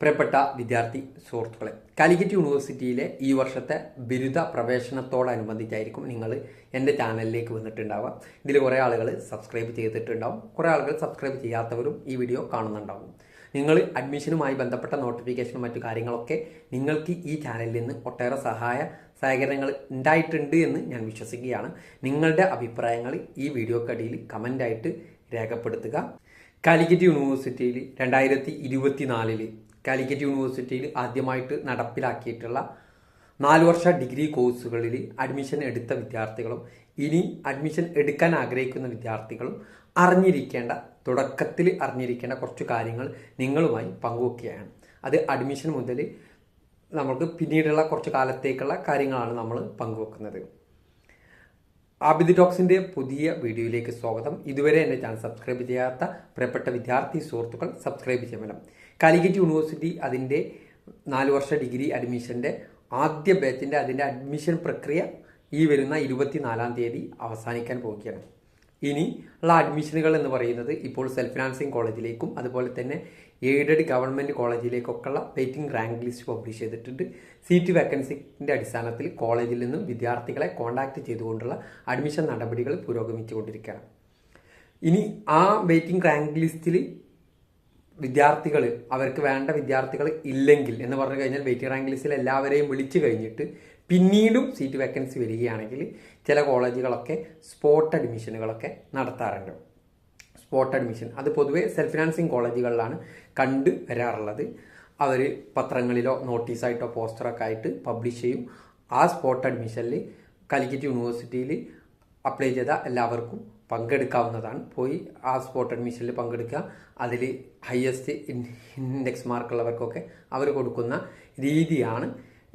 പ്രിയപ്പെട്ട വിദ്യാർത്ഥി സുഹൃത്തുക്കളെ കാലിക്കറ്റ് യൂണിവേഴ്സിറ്റിയിലെ ഈ വർഷത്തെ ബിരുദ പ്രവേശനത്തോടനുബന്ധിച്ചായിരിക്കും നിങ്ങൾ എന്റെ ചാനലിലേക്ക് വന്നിട്ടുണ്ടാവുക. ഇതിൽ കുറേ ആളുകൾ സബ്സ്ക്രൈബ് ചെയ്തിട്ടുണ്ടാവും. കുറേ ആളുകൾ സബ്സ്ക്രൈബ് ചെയ്യാത്തവരും ഈ വീഡിയോ കാണുന്നുണ്ടാവും. നിങ്ങൾ അഡ്മിഷനുമായി ബന്ധപ്പെട്ട നോട്ടിഫിക്കേഷനും മറ്റു കാര്യങ്ങളൊക്കെ നിങ്ങൾക്ക് ഈ ചാനലിൽ നിന്ന് ഒട്ടേറെ സഹായ സഹകരണങ്ങൾ ഉണ്ടായിട്ടുണ്ട് എന്ന് ഞാൻ വിശ്വസിക്കുകയാണ്. നിങ്ങളുടെ അഭിപ്രായങ്ങൾ ഈ വീഡിയോക്കടിയിൽ കമന്റായിട്ട് രേഖപ്പെടുത്തുക. കാലിക്കറ്റ് യൂണിവേഴ്സിറ്റിയിൽ രണ്ടായിരത്തി ഇരുപത്തിനാലിൽ കാലിക്കറ്റ് യൂണിവേഴ്സിറ്റിയിൽ ആദ്യമായിട്ട് നടപ്പിലാക്കിയിട്ടുള്ള നാല് വർഷ ഡിഗ്രി കോഴ്സുകളിൽ അഡ്മിഷൻ എടുത്ത വിദ്യാർത്ഥികളും ഇനി അഡ്മിഷൻ എടുക്കാൻ ആഗ്രഹിക്കുന്ന വിദ്യാർത്ഥികളും അറിഞ്ഞിരിക്കേണ്ട തുടക്കത്തിൽ അറിഞ്ഞിരിക്കേണ്ട കുറച്ച് കാര്യങ്ങൾ നിങ്ങളുമായി പങ്കുവെക്കുകയാണ്. അത് അഡ്മിഷൻ മുതൽ നമുക്ക് പിന്നീടുള്ള കുറച്ച് കാലത്തേക്കുള്ള കാര്യങ്ങളാണ് നമ്മൾ പങ്കുവെക്കുന്നത്. ആബിദ് ടോക്സിന്റെ പുതിയ വീഡിയോയിലേക്ക് സ്വാഗതം. ഇതുവരെ എന്റെ ചാനൽ സബ്സ്ക്രൈബ് ചെയ്യാത്ത പ്രിയപ്പെട്ട വിദ്യാർത്ഥി സുഹൃത്തുക്കൾ സബ്സ്ക്രൈബ് ചെയ്യണം. കാലിക്കറ്റ് യൂണിവേഴ്സിറ്റി അതിന്റെ നാല് വർഷ ഡിഗ്രി അഡ്മിഷന്റെ ആദ്യ ബാച്ചിന്റെ അതിന്റെ അഡ്മിഷൻ പ്രക്രിയ ഈ വരുന്ന ഇരുപത്തിനാലാം തീയതി അവസാനിക്കാൻ പോവുകയാണ്. ഇനി ഉള്ള അഡ്മിഷനുകൾ എന്ന് പറയുന്നത് ഇപ്പോൾ സെൽഫ് ഫിനാൻസിങ് കോളേജിലേക്കും അതുപോലെ തന്നെ എയ്ഡഡ് ഗവൺമെന്റ് കോളേജിലേക്കൊക്കെയുള്ള വെയിറ്റിംഗ് റാങ്ക് ലിസ്റ്റ് പബ്ലിഷ് ചെയ്തിട്ടുണ്ട്. സീറ്റ് വേക്കൻസിന്റെ അടിസ്ഥാനത്തിൽ കോളേജിൽ നിന്നും വിദ്യാർത്ഥികളെ കോൺടാക്റ്റ് ചെയ്തുകൊണ്ടുള്ള അഡ്മിഷൻ നടപടികൾ പുരോഗമിച്ചുകൊണ്ടിരിക്കുകയാണ്. ഇനി ആ വെയിറ്റിംഗ് റാങ്ക് ലിസ്റ്റിൽ വിദ്യാർത്ഥികൾ അവർക്ക് വേണ്ട വിദ്യാർത്ഥികൾ ഇല്ലെങ്കിൽ എന്ന് പറഞ്ഞു കഴിഞ്ഞാൽ വെയിറ്റിംഗ് റാങ്ക് ലിസ്റ്റിൽ എല്ലാവരെയും വിളിച്ചു കഴിഞ്ഞിട്ട് പിന്നീടും സീറ്റ് വേക്കൻസി വരികയാണെങ്കിൽ ചില കോളേജുകളൊക്കെ സ്പോട്ട് അഡ്മിഷനുകളൊക്കെ നടത്താറുണ്ട്. സ്പോട്ട് അഡ്മിഷൻ അത് പൊതുവേ സെൽഫ് ഫിനാൻസിങ് കോളേജുകളിലാണ് കണ്ടു വരാറുള്ളത്. അവർ പത്രങ്ങളിലോ നോട്ടീസായിട്ടോ പോസ്റ്ററൊക്കെ ആയിട്ട് പബ്ലിഷ് ചെയ്യും. ആ സ്പോട്ട് അഡ്മിഷനിൽ കാലിക്കറ്റ് യൂണിവേഴ്സിറ്റിയിൽ അപ്ലൈ ചെയ്ത എല്ലാവർക്കും പങ്കെടുക്കാവുന്നതാണ്. പോയി ആ സ്പോട്ട് അഡ്മിഷനിൽ പങ്കെടുക്കുക. അതിൽ ഹയസ്റ്റ് ഇൻഡെക്സ് മാർക്കുള്ളവർക്കൊക്കെ അവർ കൊടുക്കുന്ന രീതിയാണ്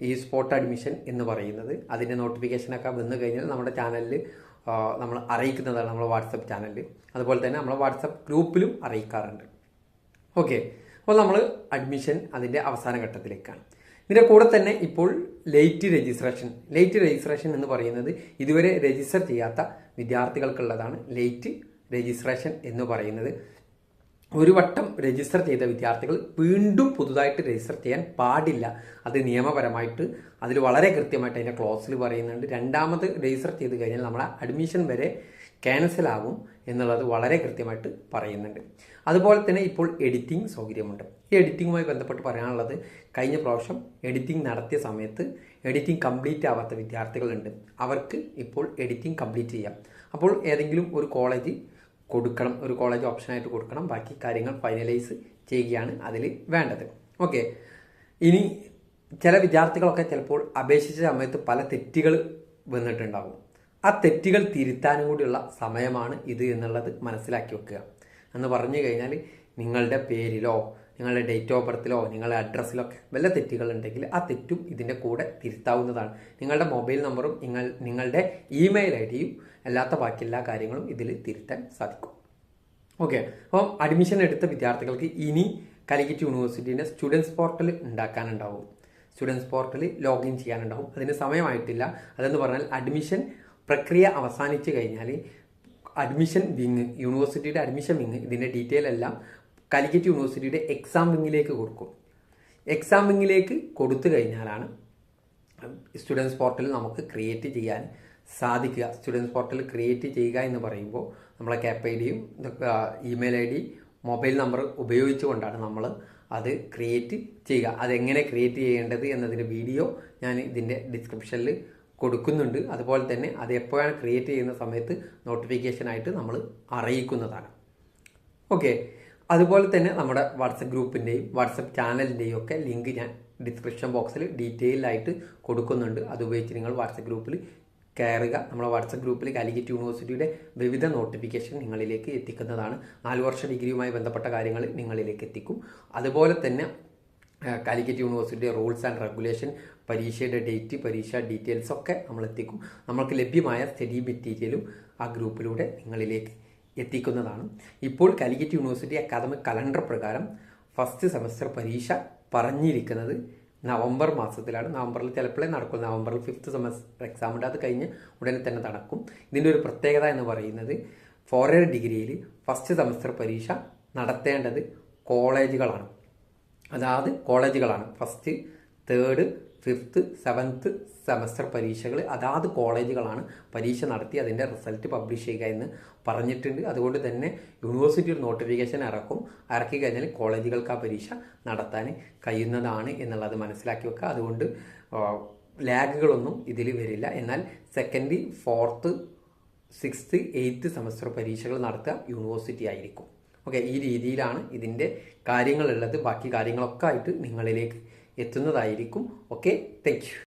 ഈ സ്പോട്ട് അഡ്മിഷൻ എന്ന് പറയുന്നത്. അതിന്റെ നോട്ടിഫിക്കേഷനൊക്കെ വന്നു കഴിഞ്ഞാൽ നമ്മുടെ ചാനലിൽ നമ്മൾ അറിയിക്കുന്നതാണ് നമ്മുടെ വാട്സപ്പ് ചാനലിൽ അതുപോലെ തന്നെ നമ്മളെ വാട്സപ്പ് ഗ്രൂപ്പിലും അറിയിക്കാറുണ്ട്. ഓക്കെ അപ്പോൾ നമ്മൾ അഡ്മിഷൻ അതിന്റെ അവസാന ഘട്ടത്തിലേക്കാണ്. ഇതിന്റെ കൂടെ തന്നെ ഇപ്പോൾ ലേറ്റ് രജിസ്ട്രേഷൻ ലേറ്റ് രജിസ്ട്രേഷൻ എന്ന് പറയുന്നത് ഇതുവരെ രജിസ്റ്റർ ചെയ്യാത്ത വിദ്യാർത്ഥികൾക്കുള്ളതാണ് ലേറ്റ് രജിസ്ട്രേഷൻ എന്ന് പറയുന്നത്. ഒരു വട്ടം രജിസ്റ്റർ ചെയ്ത വിദ്യാർത്ഥികൾ വീണ്ടും പുതുതായിട്ട് രജിസ്റ്റർ ചെയ്യാൻ പാടില്ല. അത് നിയമപരമായിട്ട് അതിൽ വളരെ കൃത്യമായിട്ട് അതിന്റെ ക്ലോസിൽ പറയുന്നുണ്ട്. രണ്ടാമത് രജിസ്റ്റർ ചെയ്ത് കഴിഞ്ഞാൽ നമ്മളെ അഡ്മിഷൻ വരെ ക്യാൻസൽ ആകും എന്നുള്ളത് വളരെ കൃത്യമായിട്ട് പറയുന്നുണ്ട്. അതുപോലെ തന്നെ ഇപ്പോൾ എഡിറ്റിംഗ് സൗകര്യമുണ്ട്. ഈ എഡിറ്റിങ്ങുമായി ബന്ധപ്പെട്ട് പറയാനുള്ളത് കഴിഞ്ഞ പ്രാവശ്യം എഡിറ്റിംഗ് നടത്തിയ സമയത്ത് എഡിറ്റിംഗ് കംപ്ലീറ്റ് ആവാത്ത വിദ്യാർത്ഥികളുണ്ട്. അവർക്ക് ഇപ്പോൾ എഡിറ്റിംഗ് കംപ്ലീറ്റ് ചെയ്യാം. അപ്പോൾ ഏതെങ്കിലും ഒരു കോളേജ് കൊടുക്കണം ഒരു കോളേജ് ഓപ്ഷനായിട്ട് കൊടുക്കണം. ബാക്കി കാര്യങ്ങൾ ഫൈനലൈസ് ചെയ്യുകയാണ് അതിൽ വേണ്ടത്. ഓക്കെ ഇനി ചില വിദ്യാർത്ഥികളൊക്കെ ചിലപ്പോൾ അപേക്ഷിച്ച സമയത്ത് പല തെറ്റുകൾ വന്നിട്ടുണ്ടാകും. ആ തെറ്റുകൾ തിരുത്താനും കൂടിയുള്ള സമയമാണ് ഇത് എന്നുള്ളത് മനസ്സിലാക്കി വെക്കുക. എന്ന് പറഞ്ഞു കഴിഞ്ഞാൽ നിങ്ങളുടെ പേരിലോ നിങ്ങളുടെ ഡേറ്റ് ഓഫ് ബർത്തിലോ നിങ്ങളുടെ അഡ്രസ്സിലൊക്കെ വല്ല തെറ്റുകൾ ഉണ്ടെങ്കിൽ ആ തെറ്റും ഇതിന്റെ കൂടെ തിരുത്താവുന്നതാണ്. നിങ്ങളുടെ മൊബൈൽ നമ്പറും നിങ്ങൾ നിങ്ങളുടെ ഇമെയിൽ ഐ ഡിയും അല്ലാത്ത ബാക്കി എല്ലാ കാര്യങ്ങളും ഇതിൽ തിരുത്താൻ സാധിക്കും. ഓക്കെ അപ്പം അഡ്മിഷൻ എടുത്ത വിദ്യാർത്ഥികൾക്ക് ഇനി കാലിക്കറ്റ് യൂണിവേഴ്സിറ്റീന്റെ സ്റ്റുഡൻസ് പോർട്ടൽ ഉണ്ടാക്കാനുണ്ടാവും. സ്റ്റുഡൻസ് പോർട്ടലിൽ ലോഗിൻ ചെയ്യാനുണ്ടാവും. അതിന് സമയമായിട്ടില്ല. അതെന്ന് പറഞ്ഞാൽ അഡ്മിഷൻ പ്രക്രിയ അവസാനിച്ചു കഴിഞ്ഞാൽ അഡ്മിഷൻ വിങ് യൂണിവേഴ്സിറ്റിയുടെ അഡ്മിഷൻ വിങ് ഇതിന്റെ ഡീറ്റെയിൽ എല്ലാം കാലിക്കറ്റ് യൂണിവേഴ്സിറ്റിയുടെ എക്സാം വിങ്ങിലേക്ക് കൊടുക്കും. എക്സാം വിങ്ങിലേക്ക് കൊടുത്തു കഴിഞ്ഞാലാണ് സ്റ്റുഡൻസ് പോർട്ടൽ നമുക്ക് ക്രിയേറ്റ് ചെയ്യാൻ സാധിക്കുക. സ്റ്റുഡൻസ് പോർട്ടൽ ക്രിയേറ്റ് ചെയ്യുക എന്ന് പറയുമ്പോൾ നമ്മളെ ക്യാപ് ഐ ഡിയും email I D mobile number ഉപയോഗിച്ചുകൊണ്ടാണ് നമ്മൾ അത് ക്രിയേറ്റ് ചെയ്യുക. അതെങ്ങനെ ക്രിയേറ്റ് ചെയ്യേണ്ടത് എന്നതിന്റെ വീഡിയോ ഞാൻ ഇതിന്റെ ഡിസ്ക്രിപ്ഷനിൽ കൊടുക്കുന്നുണ്ട്. അതുപോലെ തന്നെ അത് എപ്പോഴാണ് ക്രിയേറ്റ് ചെയ്യുന്ന സമയത്ത് നോട്ടിഫിക്കേഷനായിട്ട് നമ്മൾ അറിയിക്കുന്നതാണ്. ഓക്കെ അതുപോലെ തന്നെ നമ്മുടെ വാട്സപ്പ് ഗ്രൂപ്പിന്റെയും വാട്സപ്പ് ചാനലിന്റെയും ഒക്കെ ലിങ്ക് ഞാൻ ഡിസ്ക്രിപ്ഷൻ ബോക്സിൽ ഡീറ്റെയിൽ ആയിട്ട് കൊടുക്കുന്നുണ്ട്. അത് ഉപയോഗിച്ച് നിങ്ങൾ വാട്സപ്പ് ഗ്രൂപ്പിൽ കയറുക നമ്മുടെ വാട്സപ്പ് ഗ്രൂപ്പിൽ കാലിക്കറ്റ് യൂണിവേഴ്സിറ്റിയുടെ വിവിധ നോട്ടിഫിക്കേഷൻ നിങ്ങളിലേക്ക് എത്തിക്കുന്നതാണ്. നാല് വർഷ ഡിഗ്രിയുമായി ബന്ധപ്പെട്ട കാര്യങ്ങൾ നിങ്ങളിലേക്ക് എത്തിക്കും. അതുപോലെ തന്നെ Calicut university rules and regulation പരീക്ഷയുടെ ഡേറ്റ് പരീക്ഷ ഡീറ്റെയിൽസ് ഒക്കെ നമ്മൾ എത്തിക്കും നമ്മൾക്ക് ലഭ്യമായ സ്റ്റഡി മെറ്റീരിയലും ആ ഗ്രൂപ്പിലൂടെ നിങ്ങളിലേക്ക് എത്തിക്കുന്നതാണ്. ഇപ്പോൾ കാലിക്കറ്റ് യൂണിവേഴ്സിറ്റി അക്കാദമിക് കലണ്ടർ പ്രകാരം ഫസ്റ്റ് സെമസ്റ്റർ പരീക്ഷ പറഞ്ഞിരിക്കുന്നത് നവംബർ മാസത്തിലാണ്. നവംബറിൽ ചിലപ്പോഴേ നടക്കും നവംബറിൽ ഫിഫ്ത്ത് സെമസ്റ്റർ എക്സാം ഉണ്ട്. അത് കഴിഞ്ഞ് ഉടനെ തന്നെ നടക്കും. ഇതിന്റെ ഒരു പ്രത്യേകത എന്ന് പറയുന്നത് ഫോർ ഡിഗ്രിയിൽ ഫസ്റ്റ് സെമസ്റ്റർ പരീക്ഷ നടത്തേണ്ടത് കോളേജുകളാണ്. അതാത് കോളേജുകളാണ്. First third fifth seventh semester പരീക്ഷകൾ അതാത് കോളേജുകളാണ് പരീക്ഷ നടത്തി അതിന്റെ റിസൾട്ട് പബ്ലിഷ് ചെയ്യുക എന്ന് പറഞ്ഞിട്ടുണ്ട്. അതുകൊണ്ട് തന്നെ യൂണിവേഴ്സിറ്റി ഒരു നോട്ടിഫിക്കേഷൻ ഇറക്കും. ഇറക്കി കഴിഞ്ഞാൽ കോളേജുകൾക്ക് ആ പരീക്ഷ നടത്താൻ കഴിയുന്നതാണ് എന്നുള്ളത് മനസ്സിലാക്കി വെക്കുക. അതുകൊണ്ട് ലാഗുകളൊന്നും ഇതിൽ വരില്ല. എന്നാൽ second fourth sixth eighth semester പരീക്ഷകൾ നടത്തുക യൂണിവേഴ്സിറ്റി ആയിരിക്കും. ഓക്കെ ഈ രീതിയിലാണ് ഇതിന്റെ കാര്യങ്ങളുള്ളത്. ബാക്കി കാര്യങ്ങളൊക്കെ ആയിട്ട് നിങ്ങളിലേക്ക് എത്തുന്നതായിരിക്കും. Okay thank